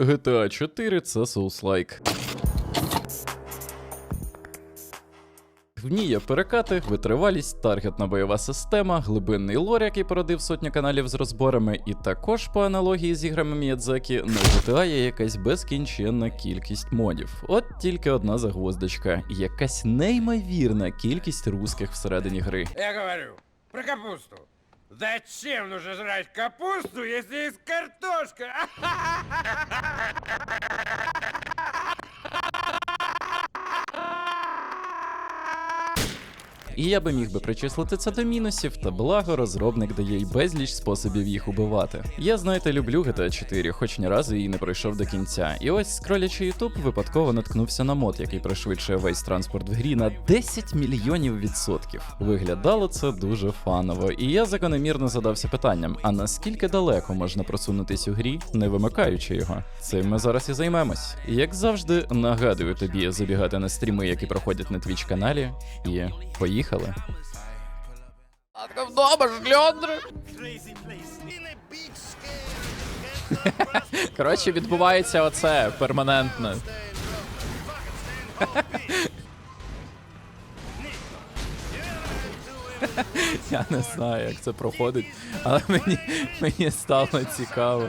GTA 4 це Souls-like. В ній є перекати, витривалість, таргетна бойова система, глибинний лор, який породив сотню каналів з розборами, і також по аналогії з іграми Міядзакі на GTA є якась безкінченна кількість модів. От тільки одна загвоздочка, якась неймовірна кількість русських всередині гри. Я говорю про капусту. Зачем нужно жрать капусту, если есть картошка? І я би міг би причислити це до мінусів, та благо розробник дає й безліч способів їх убивати. Я, знаєте, люблю GTA 4, хоч ні разу її не пройшов до кінця. І ось скролячи YouTube, випадково наткнувся на мод, який пришвидшує весь транспорт в грі на 10 мільйонів відсотків. Виглядало це дуже фаново, і я закономірно задався питанням: а наскільки далеко можна просунутись у грі, не вимикаючи його? Цим ми зараз і займемось. Як завжди, нагадую тобі забігати на стріми, які проходять на Twitch каналі, і поїхали. Вдома ж гльондри. Коротше, відбувається оце перманентно. Я не знаю, як це проходить, але мені, мені стало цікаво,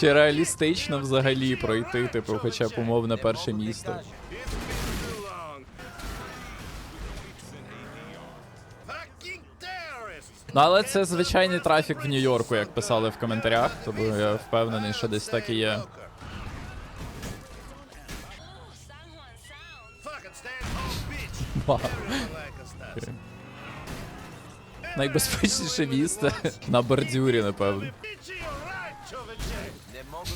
чи реалістично взагалі пройти, типу, хоча б умовно перше місто. Ну, але це звичайний трафік в Нью-Йорку, як писали в коментарях, тому я впевнений, що десь так і є. Вау. Найбезпечніше місце на бордюрі, напевно. Не можу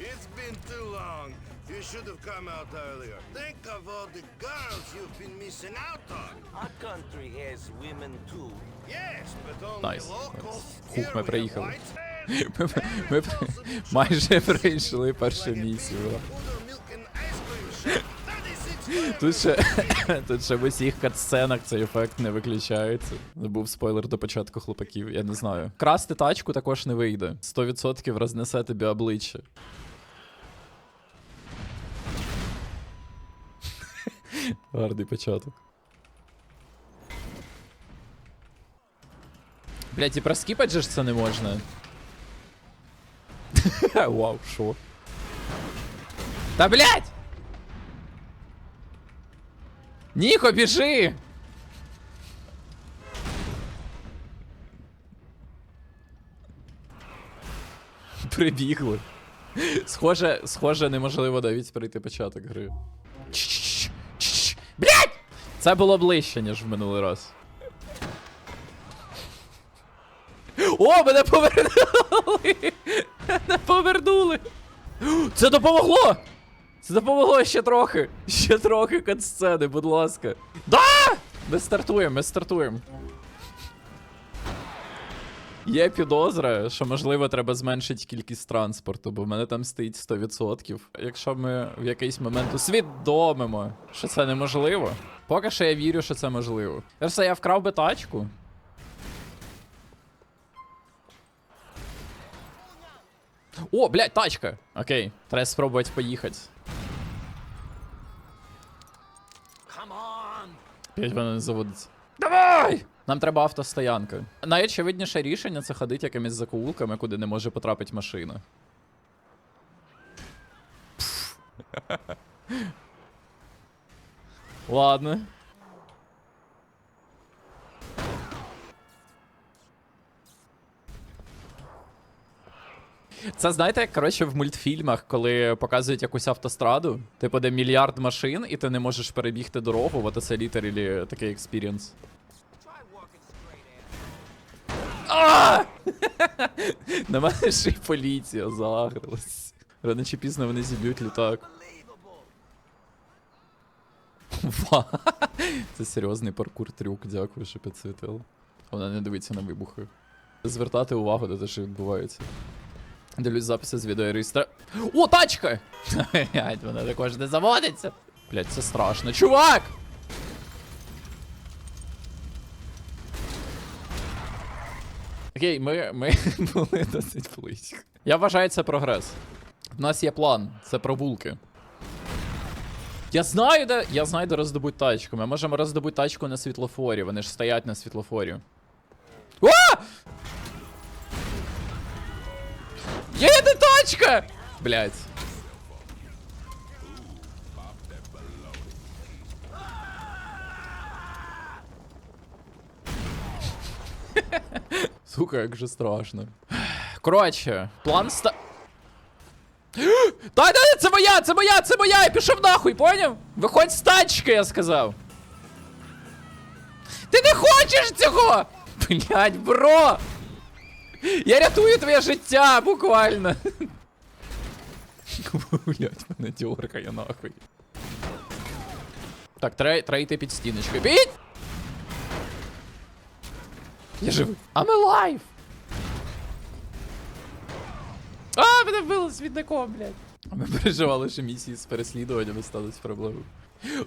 it's been too long. You should have come out earlier. Think of all the girls you've been missing out on. Our country has women too. Yes, but only Nice, locals. Хух, ми приїхали. Ми, ми майже прийшли перше. 36 Тут ще, тут ще в усіх катсценах цей ефект не виключається. Не був спойлер до початку хлопаків, я не знаю. Красти тачку також не вийде. 100% рознесе тобі обличчя. Гарний початок. Блять, і проскіпать же ж це не можна. Вау, шо? Та блять! Ніко, біжи! Прибігли. Схоже, схоже, неможливо навіть пройти початок гри. Блять! Це було ближче, ніж в минулий раз. О, мене повернули! Мене повернули! Це допомогло! Це допомогло ще трохи. Ще трохи катсцени, будь ласка. Да! Ми стартуємо, ми стартуємо. Є підозра, що можливо треба зменшити кількість транспорту, бо в мене там стоїть 100%. Якщо ми в якийсь момент усвідомимо, що це неможливо. Поки що я вірю, що це можливо. Все, я вкрав би тачку. О, блядь, тачка! Окей, треба спробувати поїхати. П'ять вона не заводиться. Давай! Нам треба автостоянка. Найочевидніше рішення це ходити якимись закоулками, куди не може потрапити машина. Ладно. Це знаєте, як коротше в мультфільмах, коли показують якусь автостраду, типу, де мільярд машин, і ти не можеш перебігти дорогу, от це літералі такий експірієнс. На мене ще поліція загрилась. Рано чи пізно вони зіб'ють літак. Це серйозний паркур трюк, дякую, що підсвітили. Вона не дивиться на вибухи. Звертати увагу на те, що відбувається. Дивлюсь записи з відеореєстра. О, тачка! Вона також не заводиться. Блять, це страшно. Чувак! Окей, ми, ми були досить близько. Я вважаю, це прогрес. У нас є план, це прогулки. Я знаю, де. Я знаю, де роздобуть тачку. Ми можемо роздобути тачку на світлофорі. Вони ж стоять на світлофорі. О! Не тачка! Блять. Сука, як же страшно. Коротше, план ста. Та да, це моя, це моя, це моя! Я пішов нахуй, поняв? Виходь з тачки, я сказав. Ти не хочеш цього! Блять, бро! Я рятую твоє життя, буквально. Блять, мене дьоркає нахуй. Так, треба йти під стіночкою. Піть! Я живий. I'm alive! А, мене вбили свідником, блядь. А ми переживали, що місії з переслідуваннями сталися проблемою.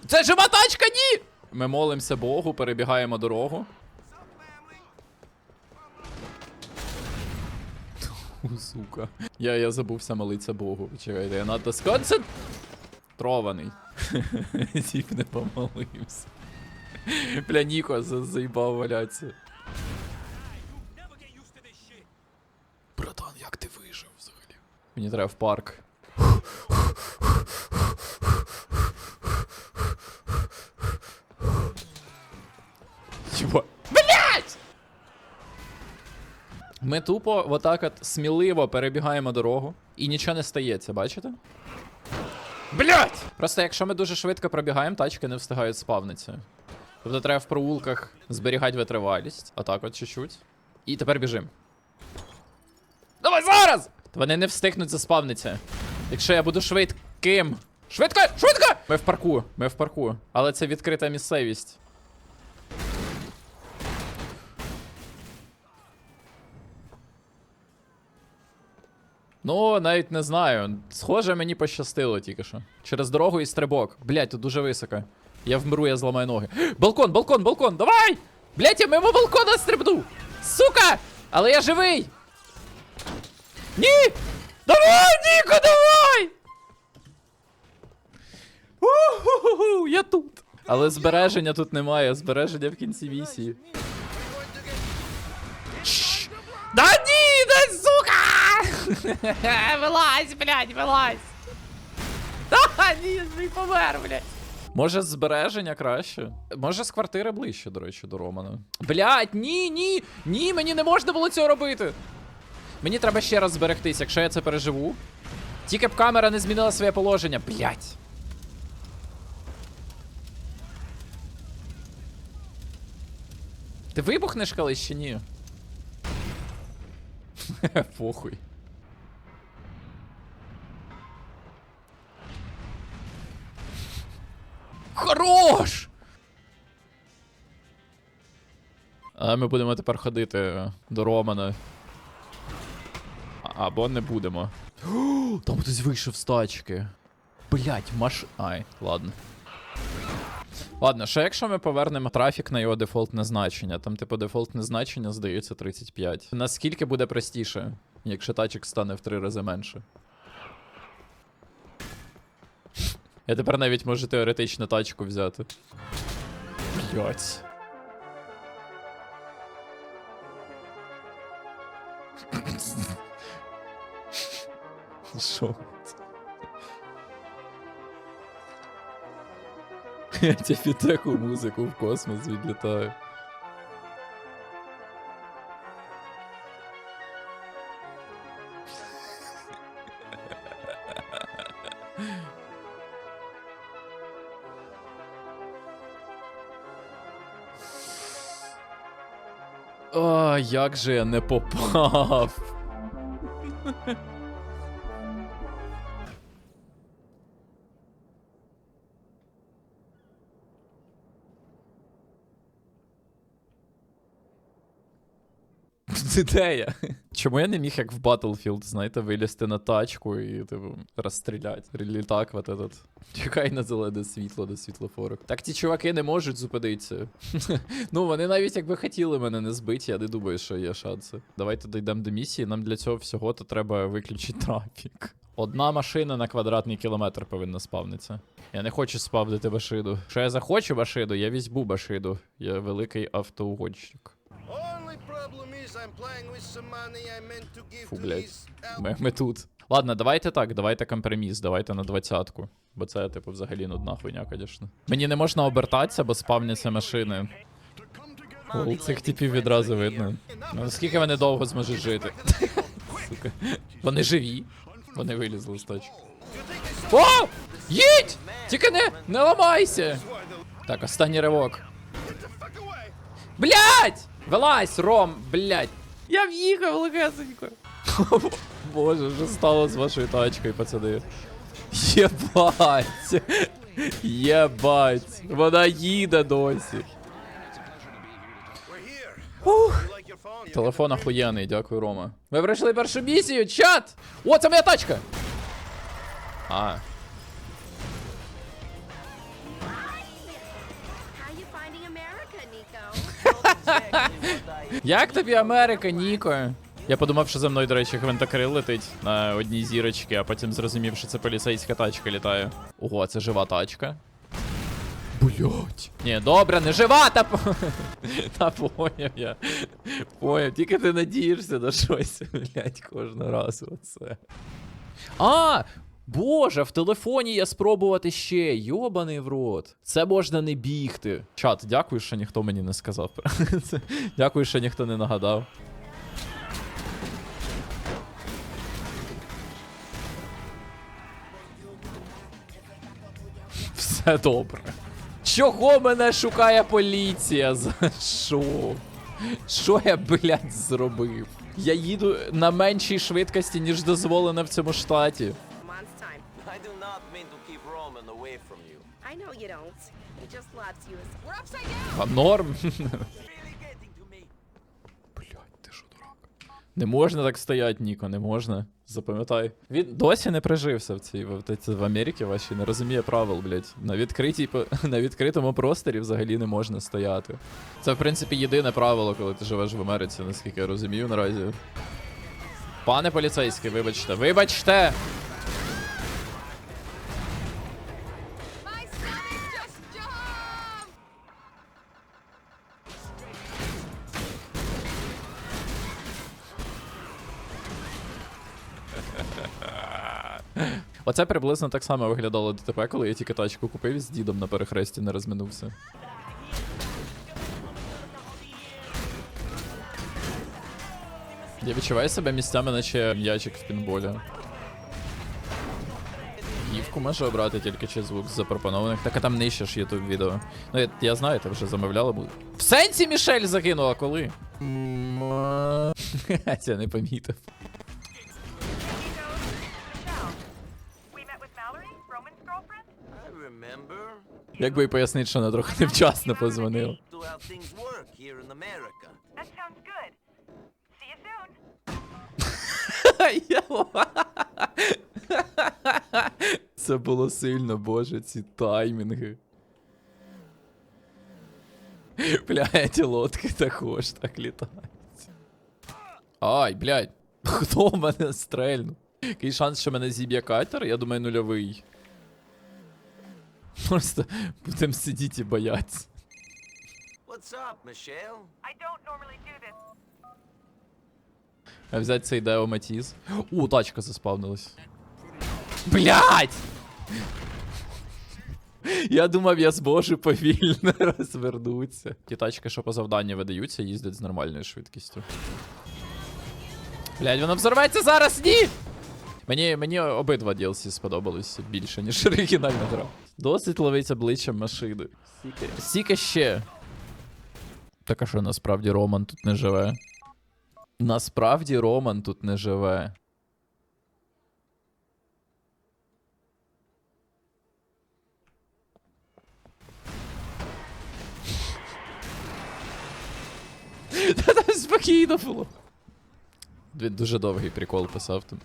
Це жива тачка, ні! Ми молимося Богу, перебігаємо дорогу. Сука. Я, я забувся молитися Богу. Чекайте, я надто сконцентрований. Тіп не помолився. Бля, Ніко за- заїбав валятися. Братан, як ти вижив взагалі? Мені треба в парк. Чого? Блять! Ми тупо отак от сміливо перебігаємо дорогу і нічого не стається, бачите? Блять! Просто якщо ми дуже швидко пробігаємо, тачки не встигають спавнитися. Тобто треба в проулках зберігати витривалість. Отак от чуть-чуть. І тепер біжим. Давай Вони не встигнуть заспавнитися. Якщо я буду швидким. Швидко! Швидко! Ми в парку. Ми в парку. Але це відкрита місцевість. Ну, навіть не знаю. Схоже, мені пощастило тільки що. Через дорогу і стрибок. Блять, тут дуже високо. Я вмру, я зламаю ноги. Балкон, балкон, балкон, давай! Блять, я мимо балкона стрибну! Сука! Але я живий! Ні! Давай, Ніко, давай! У-ху-ху-ху, Я тут. Але збереження тут немає, збереження в кінці місії. Да ні, да сука! Вилазь, блядь, вилазь! Да, ні, і помер, блядь. Може, збереження краще? Може, з квартири ближче, до речі, до Романа. Блядь, ні, ні! Ні, мені не можна було цього робити. Мені треба ще раз зберегтись, якщо я це переживу. Тільки б камера не змінила своє положення, блядь. Ти вибухнеш колись чи ні? Похуй. Хорош! А ми будемо тепер ходити до Романа. Або не будемо. Там хтось вийшов з тачки. Блять, маш. Ай, ладно. Ладно, що якщо ми повернемо трафік на його дефолтне значення? Там, типу, дефолтне значення, здається, 35. Наскільки буде простіше, якщо тачок стане в три рази менше? Я тепер навіть можу теоретично тачку взяти. Блять. Що? Я тебе таку музику в космос відлітаю. Як же я не попав. ідея? Чому я не міг як в Battlefield, знаєте, вилізти на тачку і типу розстріляти? Літак вот этот. Чекай на зелене світло до світлофору. Так ті чуваки не можуть зупинитися. ну, вони навіть якби хотіли мене не збити, я не думаю, що є шанси. Давайте дійдемо до місії. Нам для цього всього то треба виключити трафік. Одна машина на квадратний кілометр повинна спавнитися. Я не хочу спавнити башиду. Що я захочу башиду, я візьму башиду. Я великий автоугонщик. Фу, блядь. Ми, ми тут. Ладно, давайте так, давайте компроміс, давайте на двадцятку. Бо це, типу, взагалі нудна хуйня, звісно. Мені не можна обертатися, бо спавняться машини. О, цих типів відразу видно. Ну, наскільки вони довго зможуть жити? Сука. Вони живі. Вони вилізли з точки. О! Їдь! Тільки не, не ламайся! Так, останній ривок. Блять! Вилазь, Ром, блять! Я в'їхав легесенько. Боже, що стало з вашою тачкою, пацани? Єбать! Єбать! Вона їде досі. You Телефон охуєнний, дякую, Рома. Ми пройшли першу місію, чат! О, це моя тачка! А, як тобі Америка, Ніко? Я подумав, що за мною, до речі, гвинтокрил летить на одній зірочці, а потім зрозумів, що це поліцейська тачка літає. Ого, це жива тачка. Блять. Ні, добре, не жива, та по- Та поняв я. Поняв, тільки ти надієшся на щось, блять, кожного разу оце. А! Боже, в телефоні я спробувати ще. Йобаний в рот. Це можна не бігти. Чат, дякую, що ніхто мені не сказав. Дякую, що ніхто не нагадав. Все добре. Чого мене шукає поліція? За що? Що я, блядь, зробив? Я їду на меншій швидкості, ніж дозволено в цьому штаті. Not mean to keep Roman away from you. I know you don't. He just loves you. We're upside down. А норм. Блять, ти що дурак? Не можна так стояти, Ніко, не можна. Запам'ятай. Він досі не прижився в цій в, в, в Америці вашій, не розуміє правил, блять. На відкритій по- на відкритому просторі взагалі не можна стояти. Це, в принципі, єдине правило, коли ти живеш в Америці, наскільки я розумію наразі. Пане поліцейський, вибачте, вибачте! Оце приблизно так само виглядало ДТП, коли я тільки тачку купив і з дідом на перехресті не розминувся. Я відчуваю себе місцями, наче м'ячик в пінболі. Гівку може обрати тільки чи звук з запропонованих. Так а там нижче ж ютуб відео. Ну я, я знаю, ти вже замовляла. бу- В сенсі Мішель загинула коли? Це не помітив. Як би і пояснити, що вона трохи невчасно позвонила. Це було сильно, боже, ці таймінги. Бля, ті лодки також так літають. Ай, блядь, хто в мене стрельнув? Який шанс, що мене зіб'є катер? Я думаю, нульовий. Просто будемо сидіти і боятися. What's up, Michelle? I don't normally do this. А взяти цей Део Матіз. О, тачка заспавнилась. Блять! Я думав, я зможу повільно розвернутися. Ті тачки, що по завданню видаються, їздять з нормальною швидкістю. Блять, воно взорветься зараз, ні! Мені, мені обидва DLC сподобалися більше, ніж оригінальна гра. Досить ловить обличчям машини. Сіки. Сіки ще. Так а що насправді Роман тут не живе? Насправді Роман тут не живе. Та там спокійно було. Він дуже довгий прикол писав там.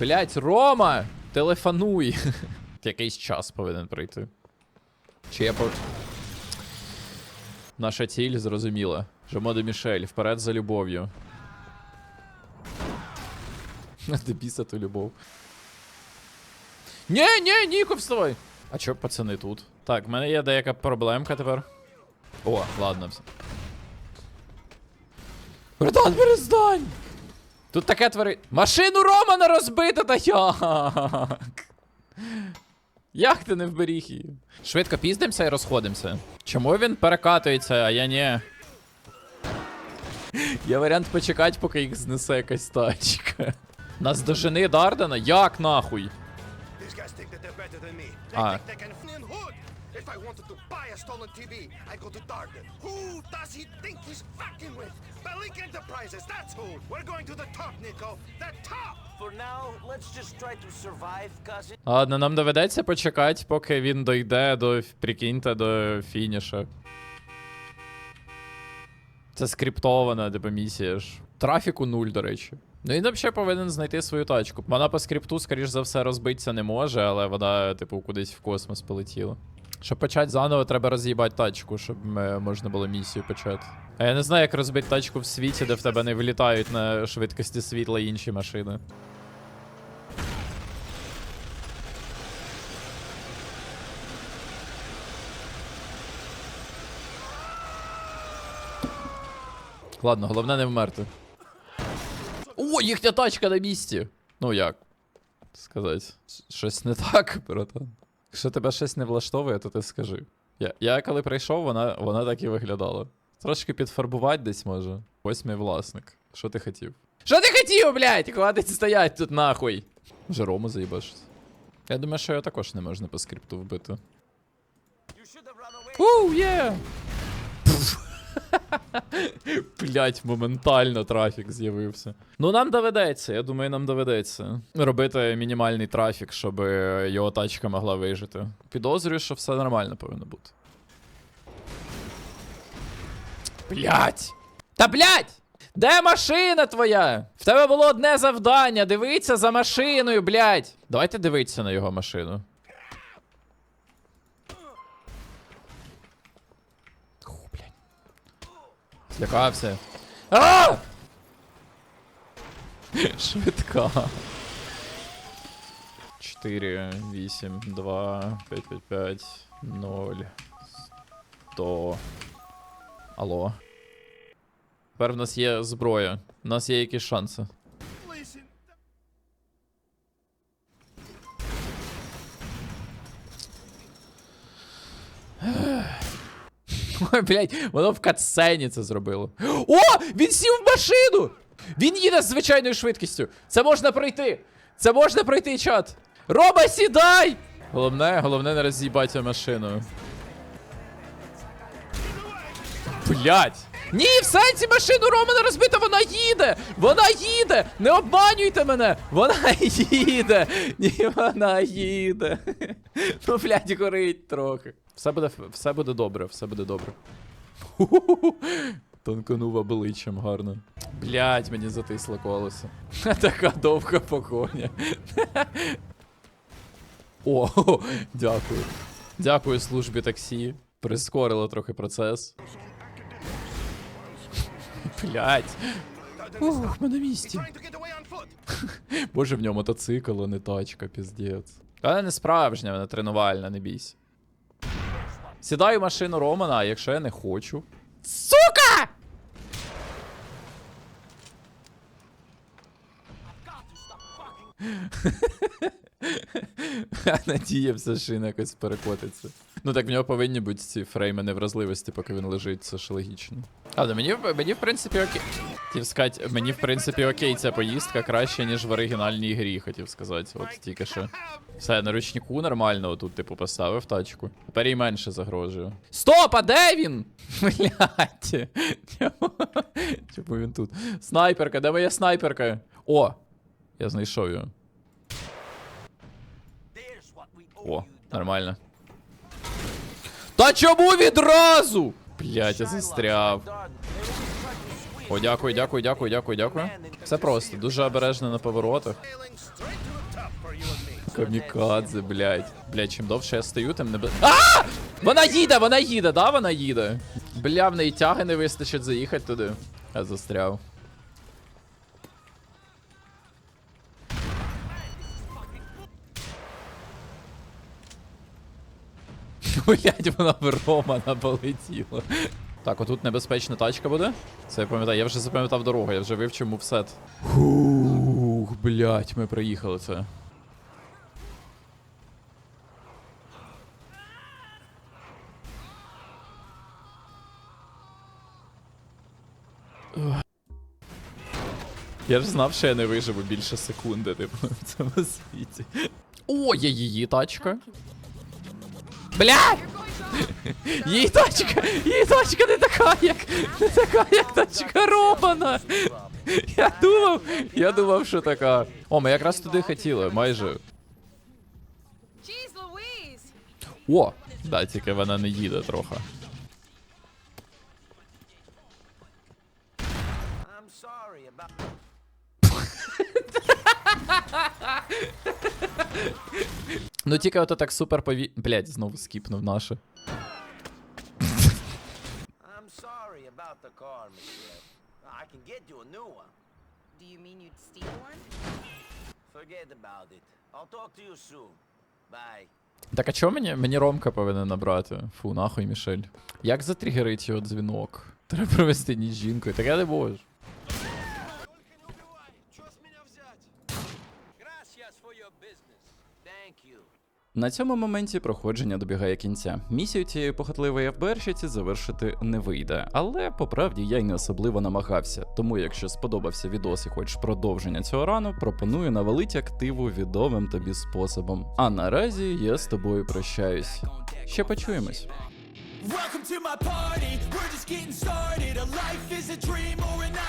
Блять, Рома! Телефонуй! Якийсь час повинен пройти. Чи я по. Наша ціль зрозуміла. Жемо де Мішель, вперед за любов'ю. Де біса ту любов. Ні, ні, Ніко, вставай! А чо пацани тут? Так, в мене є деяка проблемка тепер. О, ладно. все. Братан, перестань! Тут таке твори. Машину Романа розбито, та як? Як ти не вберіг її? Швидко піздимося і розходимося. Чому він перекатується, а я ні? Є варіант почекати, поки їх знесе якась тачка. Нас дожени Дардена? Як нахуй? These If I wanted to buy a stolen TV, I go to Darden. Who does he think he's fucking with? Belink Enterprises, that's who. We're going to the top, Nico. The top! For now, let's just try to survive, cousin. Ладно, нам доведеться почекати, поки він дойде до, прикиньте, до фініша. Це скриптована, типу, місія ж. Трафіку нуль, до речі. Ну він взагалі повинен знайти свою тачку. Вона по скрипту, скоріш за все, розбитися не може, але вона, типу, кудись в космос полетіла. Щоб почати заново, треба роз'їбати тачку, щоб е, можна було місію почати. А я не знаю, як розбити тачку в світі, де в тебе не вилітають на швидкості світла інші машини. Ладно, головне не вмерти. О, їхня тачка на місці! Ну як? Сказати. Щось не так, братан. Якщо тебе щось не влаштовує, то ти скажи. Я, я коли прийшов, вона, вона так і виглядала. Трошки підфарбувати десь може. Ось мій власник. Що ти хотів? Що ти хотів, блядь? Хватить стоять тут нахуй. Вже Рому заїбаш. Я думаю, що його також не можна по скрипту вбити. Ууу, є! Блять, моментально трафік з'явився. Ну нам доведеться, я думаю, нам доведеться. Робити мінімальний трафік, щоб його тачка могла вижити. Підозрюю, що все нормально повинно бути. Блять! Та блять! Де машина твоя? В тебе було одне завдання. Дивиться за машиною, блять. Давайте дивитися на його машину. Злякався. А! Швидка. 4, 8, 2, 5, 5, 5, 0, 100. Алло. Тепер в нас є зброя. У нас є якісь шанси. Ой, блядь, воно в катсцені це зробило. О! Він сів в машину! Він їде з звичайною швидкістю. Це можна пройти. Це можна пройти, чат. Рома, сідай! Головне, головне не роз'їбати машину. Блять! Ні, в сенсі машину Романа розбита, вона їде! Вона їде! Не обманюйте мене! Вона їде! Ні, вона їде. Ну, блядь, горить трохи. Все буде, все буде добре, все буде добре. Ху-ху-ху. Обличчям гарно. Блять, мені затисло колесо. Така довга погоня. О, дякую. Дякую службі таксі. Прискорило трохи процес. Блять. Ух, ми на місці. Боже, в ньому мотоцикл, а не тачка, піздець. Але не справжня, вона тренувальна, не бійся. Сідаю в машину Романа, а якщо я не хочу. Сука! Надіємося, що він якось перекотиться. Ну так в нього повинні бути ці фрейми невразливості, поки він лежить, це ж логічно. Але мені, мені в принципі окей. Хотів сказати, мені в принципі окей ця поїздка краще, ніж в оригінальній грі, хотів сказати. От тільки що. Все, на ручнику нормально отут, типу, поставив тачку. Тепер їй менше загрожує. Стоп, а де він? Блять. Чому він тут? Снайперка, де моя снайперка? О! Я знайшов його. О, нормально. Та чому відразу? Блять, я застряв. О, дякую, дякую, дякую, дякую, дякую. Все просто, дуже обережно на поворотах. Камікадзе, блядь. Блядь, чим довше я стою, тим не А! Вона їде, вона їде, да, вона їде. Бля, в неї тяги не вистачить заїхати туди. Я застряв. Блять, вона в Романа полетіла. Так, отут небезпечна тачка буде. Це я пам'ятаю, я вже запам'ятав дорогу, я вже вивчив мувсет. Фух, блять, ми проїхали це. Я ж знав, що я не виживу більше секунди, типу, в цьому світі. О, є її тачка. Блядь! Її тачка! Її тачка не така, як. Не така, як тачка Романа! Я думав, я думав, що така. О, ми якраз туди хотіли, майже. О! Да, тільки вона не їде трохи. Ну тільки ото так супер пові. Блять, знову скіпнув наше. I'm sorry about the car, Michelle. I can get you a new one. Do you mean you'd steal one? Forget about it. I'll talk to you soon. Bye. Так а чого мені? Мені Ромка повинен набрати. Фу, нахуй, Мішель. Як затригерить його дзвінок? Треба провести ніч з жінкою. Так я не можу. На цьому моменті проходження добігає кінця. Місію цієї похотливої ФБРщиці завершити не вийде, але по правді я й не особливо намагався. Тому, якщо сподобався відос і хочеш продовження цього рану, пропоную навалити активу відомим тобі способом. А наразі я з тобою прощаюсь. Ще почуємось. Welcome to my party. We're just getting started. A life is a dream or a nightmare.